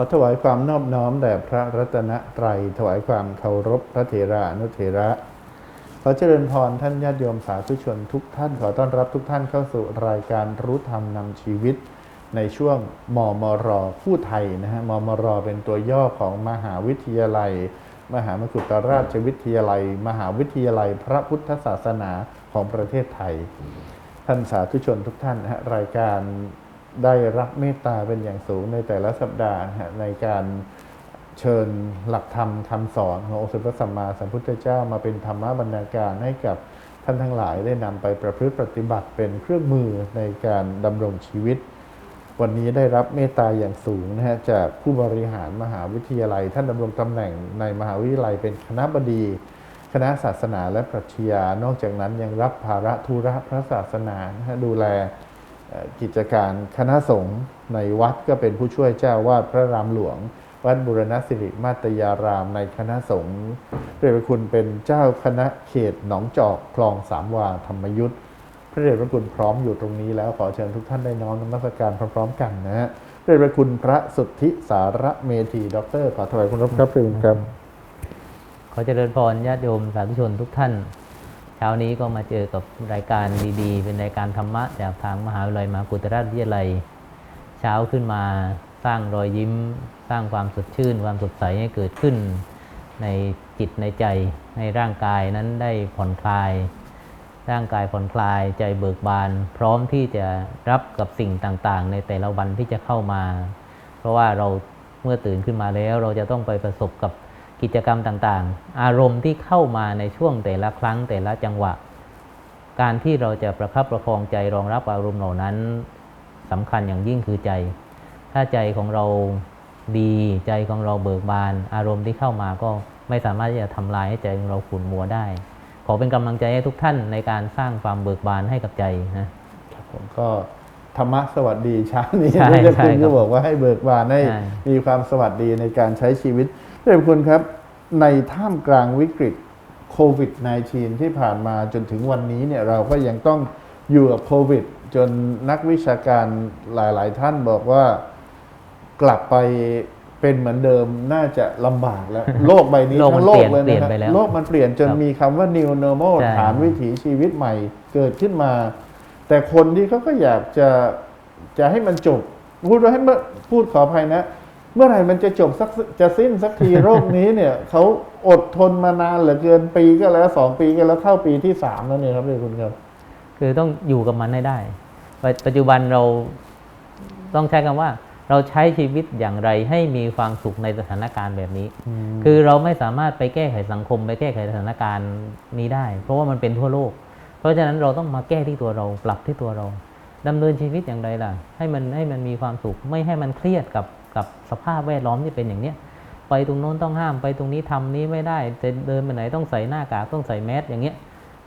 อถวายความนอบน้อมแด่พระรัตนตรัย ถวายความเคารพพระเถระอนุเถระ ขอเจริญพรท่านญาติโยมสาธุชนทุกท่าน ขอต้อนรับทุกท่านเข้าสู่รายการรู้ธรรมนำชีวิต ในช่วงมมรผู้ไทยนะฮะมมรเป็นตัวย่อของมหาวิทยาลัย มหามกุฏราชวิทยาลัย มหาวิทยาลัยพระพุทธศาสนาของประเทศไทย ท่านสาธุชนทุกท่านนะฮะรายการ ได้รับเมตตาเป็นอย่างสูงในแต่ละสัปดาห์ในการเชิญหลักธรรมคำสอนขององค์สมเด็จพระสัมมาสัมพุทธเจ้ามาเป็นธรรมบรรณาการให้กับท่านทั้งหลายได้นำไปประพฤติปฏิบัติเป็นเครื่องมือในการดำรงชีวิต วันนี้ได้รับเมตตาอย่างสูงนะฮะจากผู้บริหารมหาวิทยาลัย ท่านดำรงตำแหน่งในมหาวิทยาลัยเป็นคณะบดี คณะศาสนาและปรัชญานอกจากนั้นยังรับภาระธุระพระศาสนานะฮะดูแล กิจการคณะสงฆ์ในวัดก็เป็นผู้ช่วยเจ้าวาดพระรามหลวง วัดบุรณสิริมาตยารามในคณะสงฆ์พระเดชพระคุณเป็นเจ้าคณะเขตหนองจอกคลองสามวาธรรมยุทธพระเดชพระคุณพร้อมอยู่ตรงนี้แล้วขอเชิญทุกท่านได้น้อมนมัสการพร้อมๆกันนะฮะพระเดชพระคุณพระสุทธิสารเมธีด็อกเตอร์ขอถวายคุณรับครับพระคุณครับ ขอเจริญพรญาติโยมสาธุชนทุกท่าน ช้านี้ก็มาเจอกับรายการดีๆ เป็นรายการธรรมะจากทางมหาวิทยาลัยมหากุฏราชวิทยาลัย เช้าขึ้นมาสร้างรอยยิ้ม สร้างความสดชื่น ความสดใสให้เกิดขึ้น ในจิตในใจในร่างกายนั้นได้ผ่อนคลาย ร่างกายผ่อนคลายใจเบิกบาน พร้อมที่จะรับกับสิ่งต่างๆ ในแต่ละวันที่จะเข้ามา เพราะว่าเราเมื่อตื่นขึ้นมาแล้วเราจะต้องไปประสบกับ กิจกรรมต่างๆ อารมณ์ที่เข้ามาในช่วงแต่ละครั้งแต่ละจังหวะ การที่เราจะประคับประคองใจรองรับอารมณ์เหล่านั้นสำคัญอย่างยิ่งคือใจ ถ้าใจของเราดีใจของเราเบิกบาน อารมณ์ที่เข้ามาก็ไม่สามารถที่จะทำลายให้ใจของเราขุ่นมัวได้ ขอเป็นกำลังใจให้ทุกท่านในการสร้างความเบิกบานให้กับใจนะครับผมก็ธรรมะสวัสดีเช้านี้ใช่ที่จะคุณใช่ครัก็บบอกว่าให้เบิกบานให้ใช่มีความสวัสดีในการใช้ชีวิตพระเดชพระคุณครับ ในท่ามกลางวิกฤตโควิด -19 ที่ผ่านมาจนถึงวันนี้เนี่ยเราก็ยังต้องอยู่กับโควิด จนนักวิชาการหลาย ๆ ท่านบอกว่ากลับไปเป็นเหมือนเดิมน่าจะลำบากแล้ว โลกใบนี้โลกมันทั้งโลกเลยเปลี่ยนนะไปคแล้รับวโลกมันเปลี่ยนจนครับมีคำว่า new normal ใช่ ฐานวิถีชีวิตใหม่เกิดขึ้นมา แต่คนที่เขาก็อยากจะจะให้มันจบ พูดว่าให้เมื่อพูดขออภัยนะ เมื่อไหร่มันจะจบสักจะสิ้นสักทีโรคนี้เนี่ยเขาอดทนมานานเหลือเกินปีก็แล้วสองปีก็แล้วเข้าปีที่สามแล้วเนี่ยครับเลยคุณครับ คือต้องอยู่กับมันให้ได้ ปัจปัจจุบันเราต้องใช้คำว่า เราใช้ชีวิตอย่างไรให้มีความสุขในสถานการณ์แบบนี้ คือเราไม่สามารถไปแก้ไขสังคมไปแก้ไขสถานการณ์นี้ได้ เพราะว่ามันเป็นทั่วโลก เพราะฉะนั้นเราต้องมาแก้ที่ตัวเราปรับที่ตัวเราดำเนินชีวิตอย่างไรล่ะ ให้มันให้มันมีความสุขไม่ให้มันเครียดกับ กับสภาพแวดล้อมที่เป็นอย่างเนี้ยไปตรงโน้นต้องห้ามไปตรงนี้ทำนี้ไม่ได้จะเดินไปไหนต้องใส่หน้ากากต้องใส่แมสอย่างเงี้ย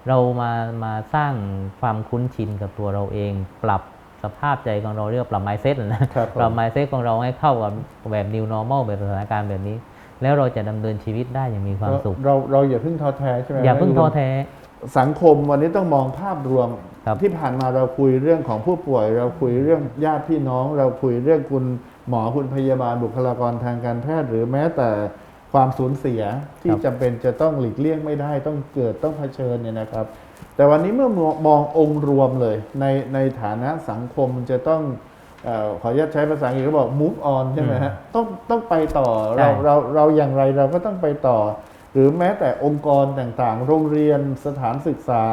เรามามาสร้างความคุ้นชินกับตัวเราเอง ปรับสภาพใจของเราเรียกว่าปรับ mindset นะครับผมปรับ mindset ของเราให้เข้ากับแบบ new normal แบบสถานการณ์แบบนี้ แล้วเราจะดำเนินชีวิตได้อย่างมีความสุข เราเราอย่าเพิ่งท้อแท้ใช่ไหมอย่าเพิ่งท้อแท้ สังคมวันนี้ต้องมองภาพรวมครับที่ผ่านมาเราคุยเรื่องของผู้ป่วย เราคุยเรื่องญาติพี่น้อง เราคุยเรื่องคุณ หมอคุณพยาบาลบุคลากรทางการแพทย์ หรือแม้แต่ความสูญเสียที่จำเป็นจะต้องหลีกเลี่ยงไม่ได้ต้องเกิดต้องเผชิญเนี่ยนะครับ แต่วันนี้เมื่อมองมององค์รวมเลยในในฐานะสังคมจะต้องเออขออนุญาตใช้ภาษาอังกฤษเขาบอก move on ใช่ไหมฮะต้องต้องไปต่อใช่เราเราเราอย่างไรเราก็ต้องไปต่อ หรือแม้แต่องค์กรต่างๆ โรงเรียนสถานศึกษา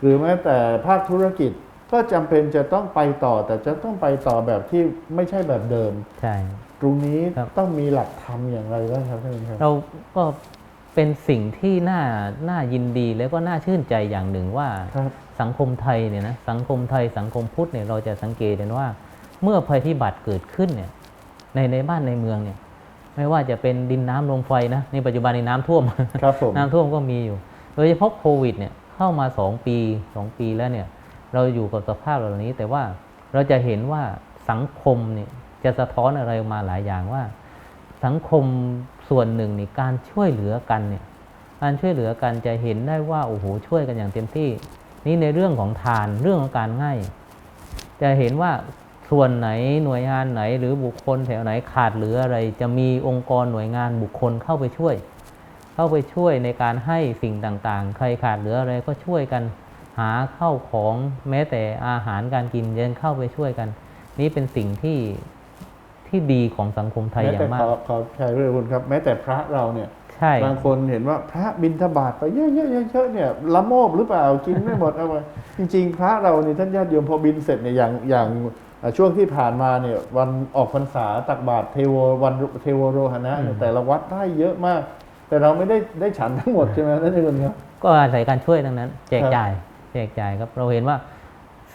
หรือแม้แต่ภาคธุรกิจ ก็จำเป็นจะต้องไปต่อแต่จะต้องไปต่อแบบที่ไม่ใช่แบบเดิม ใช่ ตรงนี้ครับ ต้องมีหลักธรรมอย่างไรบ้างครับท่านครับ เราก็เป็นสิ่งที่น่าน่ายินดีแล้วก็น่าชื่นใจอย่างหนึ่งว่า ครับ สังคมไทยเนี่ยนะสังคมไทยสังคมพุทธเนี่ยเราจะสังเกตเห็นว่า เมื่อภัยพิบัติเกิดขึ้นเนี่ยในในบ้านในเมืองเนี่ยไม่ว่าจะเป็นดินน้ำลมไฟนะในปัจจุบันในน้ำท่วม ครับผม น้ำท่วมก็มีอยู่ โดยเฉพาะโควิดเนี่ยเข้ามา 2 ปี 2 ปีแล้วเนี่ย เราอยู่กับสภาพเหล่านี้ แต่ว่าเราจะเห็นว่าสังคมเนี่ยจะสะท้อนอะไรออกมาหลายอย่างว่า สังคมส่วนหนึ่งนี่การช่วยเหลือกันเนี่ยการช่วยเหลือกันจะเห็นได้ว่าโอ้โหช่วยกันอย่างเต็มที่ นี่ในเรื่องของทานเรื่องของการให้จะเห็นว่าส่วนไหนหน่วยงานไหน หรือบุคคลแถวไหนขาดเหลืออะไร จะมีองค์กรหน่วยงานบุคคลเข้าไปช่วย เข้าไปช่วยในการให้สิ่งต่างๆ ใครขาดเหลืออะไรก็ช่วยกัน หาเข้าของแม้แต่อาหารการกินเดินเข้าไปช่วยกัน นี่เป็นสิ่งที่ที่ดีของสังคมไทยแม้อย่าแต่งมาขกอขอแชร์ด้วยคุณครับ แม้แต่พระเราเนี่ยใช่บางคนเห็นว่าพระบินทบาทไปเยอะๆเยอะๆเนี่ยละโมบหรือเปล่ากินไม่หมดเอาไปจริง ๆ พระเรานี่ท่านญาติโยมพอบินเสร็จเนี่ยอย่างอย่างเอ่อช่วงที่ผ่านมาเนี่ยวันออกพรรษาตักบาตรเทโววันเทโวโรหณะเนี่ยแต่ละวัดได้เยอะมาก แต่เราไม่ได้ได้ฉันทั้งหมดใช่ไหมนั่นเองครับก็อาศัยการช่วยทั้งนั้น แจกครับจ่าย แจกจ่ายครับ เราเห็นว่า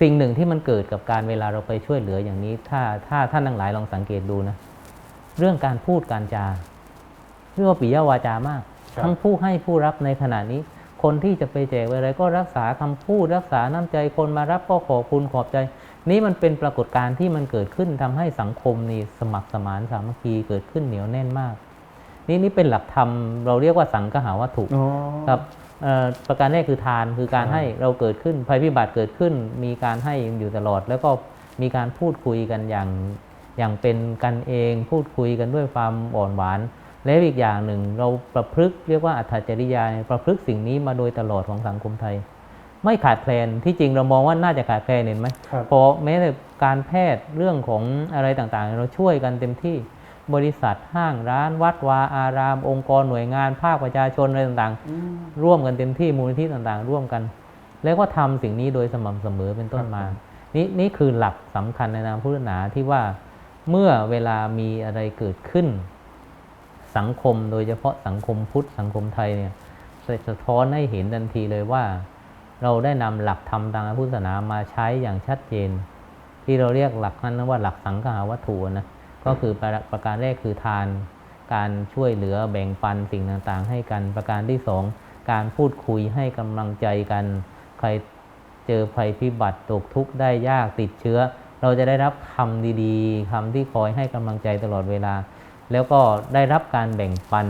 สิ่งหนึ่งที่มันเกิดกับการเวลาเราไปช่วยเหลืออย่างนี้ ถ้าถ้าท่านทั้งหลายลองสังเกตดูนะ เรื่องการพูดการจาเรียกว่าปิยวาจามากครับทั้งผู้ให้ผู้รับในขณะนี้ คนที่จะไปแจกอะไรก็รักษาคำพูดรักษาน้ำใจคนมารับก็ขอบคุณขอบใจ นี่มันเป็นปรากฏการณ์ที่มันเกิดขึ้นทำให้สังคมนี่สมัครสมานสามัคคีเกิดขึ้นเหนียวแน่นมาก นี่นี่เป็นหลักธรรมเราเรียกว่าสังคหาวัตถุอ๋อครับเอ่อ ประการแรกคือทานคือการครับให้เราเกิดขึ้นภัยพิบัติเกิดขึ้น มีการให้อยู่ตลอด แล้วก็มีการพูดคุยกันอย่างอย่างเป็นกันเองพูดคุยกันด้วยความอ่อนหวาน และอีกอย่างหนึ่งเราประพฤกษ์เรียกว่าอัตจริยาเนี่ยประพฤกษ์สิ่งนี้มาโดยตลอดของสังคมไทย ไม่ขาดแคลนที่จริงเรามองว่าน่าจะขาดแคลนเห็นไหมครับเพราะแม้แต่การแพทย์เรื่องของอะไรต่างๆ เราช่วยกันเต็มที่ บริษัทห้างร้านวัดวาอาราม องค์กรหน่วยงานภาคประชาชนอะไรต่างๆอืมร่วมกันเต็มที่มูลนิธิต่างๆ ร่วมกัน แล้วก็ทำสิ่งนี้โดยสม่ำเสมอเป็นต้นมา นี่นี่คือหลักสำคัญในนามพุทธศาสนาที่ว่าเมื่อเวลามีอะไรเกิดขึ้น สังคมโดยเฉพาะสังคมพุทธสังคมไทยเนี่ยสะท้อนให้เห็นทันทีเลยว่า เราได้นำหลักธรรมทางพระพุทธศาสนามาใช้อย่างชัดเจน ที่เราเรียกหลักนั้นว่าหลักสังฆาวัตถุนะ ก็คือประประการแรกคือทาน การช่วยเหลือแบ่งปันสิ่งต่างๆ ให้กันประการที่สองการพูดคุยให้กำลังใจกัน ใครเจอภัยพิบัติตกทุกข์ได้ยากติดเชื้อ เราจะได้รับคำดีๆคำที่คอยให้กำลังใจตลอดเวลา แล้วก็ได้รับการแบ่งปัน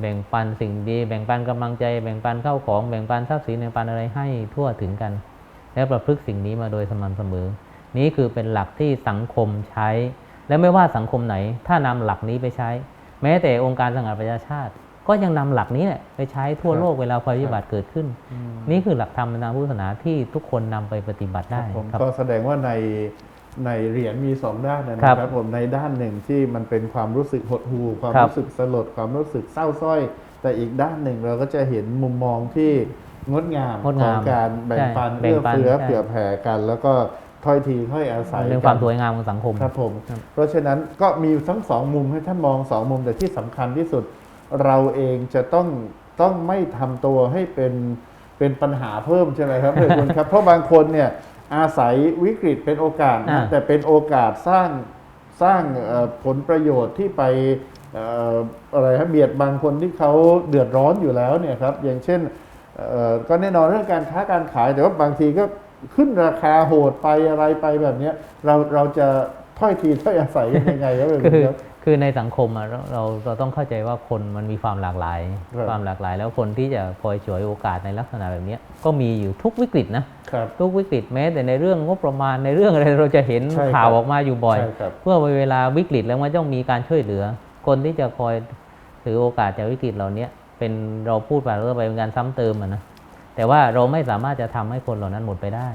แบ่งปันสิ่งดี แบ่งปันกำลังใจ แบ่งปันเข้าของ แบ่งปันทรัพย์สินแบ่งปันอะไรให้ทั่วถึงกัน และประพฤติสิ่งนี้มาโดยสม่ำเสมอ นี้คือเป็นหลักที่สังคมใช้ และไม่ว่าสังคมไหน ถ้านำหลักนี้ไปใช้ แม้แต่องค์การสหประชาชาติ ก็ยังนำหลักนี้แหละไปใช้ทั่วโลกเวลาภัยพิบัติเกิดขึ้นอืมนี่คือหลักธรรมในทางพุทธศาสนาที่ทุกคนนำไปปฏิบัติได้ผมครับก็แสดงว่าในในเหรียญมีสองด้านนะนะครับผมในด้านหนึ่งที่มันเป็นความรู้สึกหดหู่ความครับรู้สึกสลดความรู้สึกเศร้าส้อย แต่อีกด้านหนึ่งเราก็จะเห็นมุมมองที่งดงามงดของามการแบ่งใช่ปันแบ่เอื้งอปันเฟื้อใช่เผื่อแผ่กัน แล้วก็ ถ้อยทีถ้อยอาศัยเรื่องกัความสวยงามของสังคมครับผมครับเพราะฉะนั้นก็มีทั้งสองมุมให้ท่านมองสองมุมแต่ที่สำคัญที่สุด เราเองจะต้องต้องไม่ทำตัวให้เป็นเป็นปัญหาเพิ่มใช่ไหมครับเพื่อนคุณครับเพราะบางคนเนี่ยอาศัยวิกฤตเป็นโอกาสนะอ่าแต่เป็นโอกาสสร้างสร้างเอ่อผลประโยชน์ที่ไปเอ่ออะไรครับเบียดบางคนที่เขาเดือดร้อนอยู่แล้วเนี่ยครับอย่างเช่นเอ่อก็แน่นอนเรื่องการค้าการขายแต่ว่าบางทีก็ ขึ้นราคาโหดไปอะไรไปแบบเนี้ยเราเราจะถ้อยทีถ้อยอาศัยกันยังไงครับเพื่อนคืคุณอครับคือในสังคมอะเราเราเราต้องเข้าใจว่าคนมันมีความหลากหลายครับความหลากหลาย แล้วคนที่จะคอยฉวยโอกาสในลักษณะแบบเนี้ยก็มีอยู่ทุกวิกฤตนะครับทุกวิกฤตแม้แต่ในเรื่องงบประมาณในเรื่องอะไรเราจะเห็นใช่ครับข่าวออกมาอยู่บ่อยใช่ครับเมื่อเวลาวิกฤตแล้วมันต้องมีการช่วยเหลือ คนที่จะคอยถือโอกาสจากวิกฤตเหล่านี้เป็นเราพูดไปแล้วไปเป็นการซ้ำเติมอะนะ แต่ว่าเราไม่สามารถจะทำให้คนเหล่านั้นหมดไปได้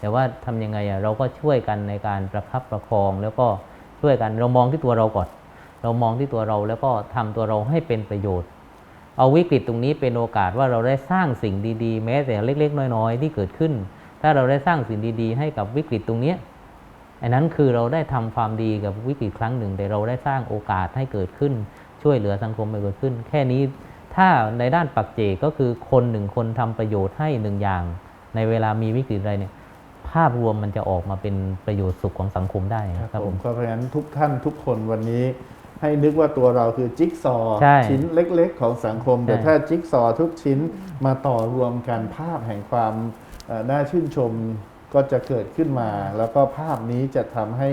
แต่ว่าทำยังไงอะเราก็ช่วยกันในการประคับประคองแล้วก็ช่วยกันเรามองที่ตัวเราก่อน เรามองที่ตัวเราแล้วก็ทำตัวเราให้เป็นประโยชน์ เอาวิกฤตตรงนี้เป็นโอกาสว่าเราได้สร้างสิ่งดีๆ แม้แต่เล็ก ๆ น้อย ๆ ที่เกิดขึ้น ถ้าเราได้สร้างสิ่งดีๆ ให้กับวิกฤตตรงนี้อันนั้นคือเราได้ทำความดีกับวิกฤตครั้งหนึ่ง แต่เราได้สร้างโอกาสให้เกิดขึ้น ช่วยเหลือสังคมไปเกิดขึ้น แค่นี้ ถ้าในด้านปักเจกก็คือคนหนึ่งคนทำประโยชน์ให้หนึ่งอย่าง ในเวลามีวิกฤตอะไรเนี่ยภาพรวมมันจะออกมาเป็นประโยชน์สุขของสังคมได้ครับครับผผมมก็เพราะฉะนั้นทุกท่านทุกคนวันนี้ให้นึกว่าตัวเราคือจิ๊กซอว์ใช่ชิ้นเล็ก ๆ ของสังคมใช่แต่ถ้าจิ๊กซอว์ทุกชิ้นมาต่อรวมกันภาพแห่งความเอ่อน่าชื่นชมก็จะเกิดขึ้นมา แล้วก็ภาพนี้จะทำให้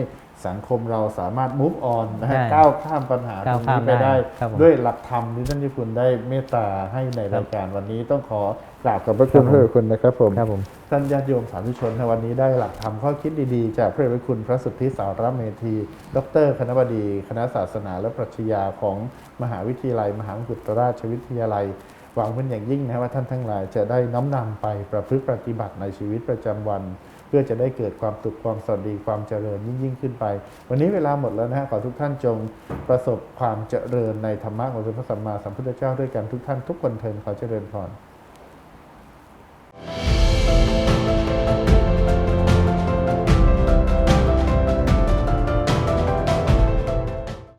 สังคมเราสามารถ move on นะฮะใช่ก้าวข้ามปัญหาตก้ารวงข้านี้มไปได้ได้ครับผมด้วยหลักธรรมที่ท่านเจ้าคุณได้เมตตาให้ในครับรายการวันนี้ต้องขอกราบขอบพระคุณครับผมพระเดชคุณนะครับผมครับผมท่านญาติโยมสาธุชนในวันนี้ได้หลักธรรมข้อคิดดีๆ จากพระเดชพระคุณพระสุทธิสารเมธี ดร คณบดี คณะศาสนาและปรัชญาของมหาวิทยาลัย มหามกุฏราชวิทยาลัยหวังเป็นอย่างยิ่งนะว่าท่านทั้งหลายจะได้น้อมนำไปประพฤติปฏิบัติในชีวิตประจำวัน เพื่อจะได้เกิดความสุขความสวัสดีความเจริญยิ่งยิ่งขึ้นไป วันนี้เวลาหมดแล้วนะฮะขอทุกท่านจงประสบความเจริญในธรรมะของพระสัมมาสัมพุทธเจ้าด้วยกันทุกท่านทุกคนเทินขอเจริญพร